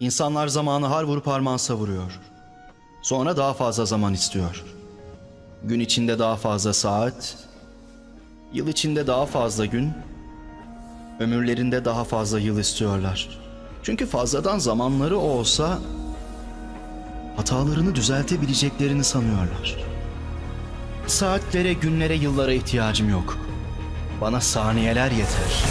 İnsanlar zamanı har vurup harman savuruyor. Sonra daha fazla zaman istiyor. Gün içinde daha fazla saat, yıl içinde daha fazla gün, ömürlerinde daha fazla yıl istiyorlar. Çünkü fazladan zamanları olsa hatalarını düzeltebileceklerini sanıyorlar. Saatlere, günlere, yıllara ihtiyacım yok. Bana saniyeler yeter.